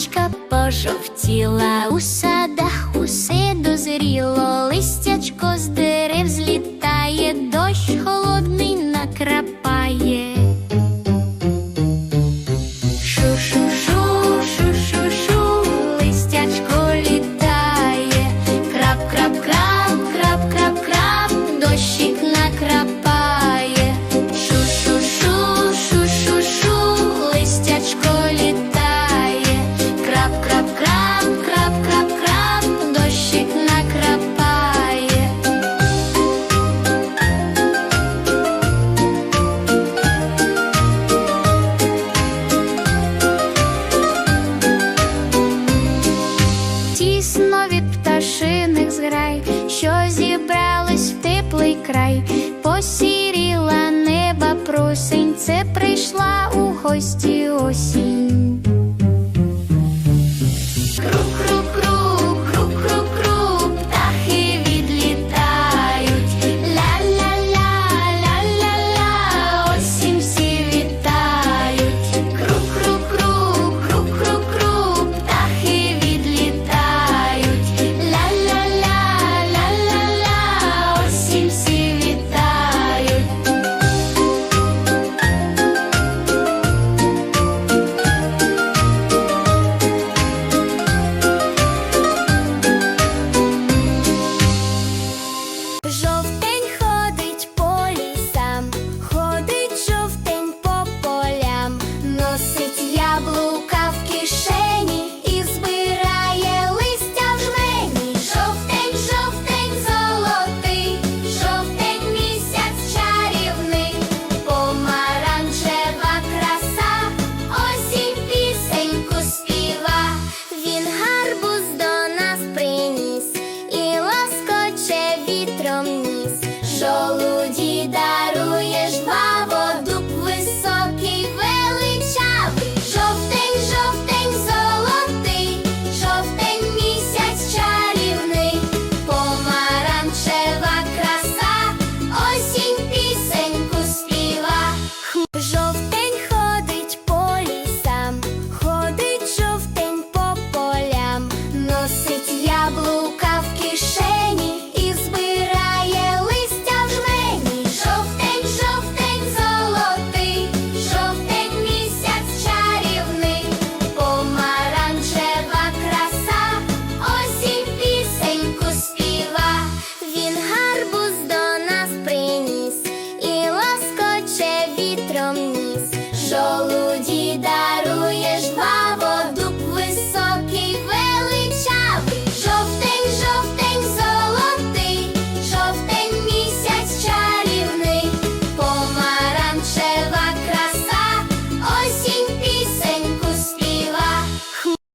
Травичка пожовтіла у садах, усе дозріло, листячко з дерев злітає, дощ холодний накрапає. Шу-шу-шу, листячко літає, крап-крап-крап, крап-крап-крап, дощик накрапає. тісно від пташиних зграй, що зібрались в теплий край, посіріла неба просень, це прийшла у гості осінь. жолуді дай. жолуді даруєш вам.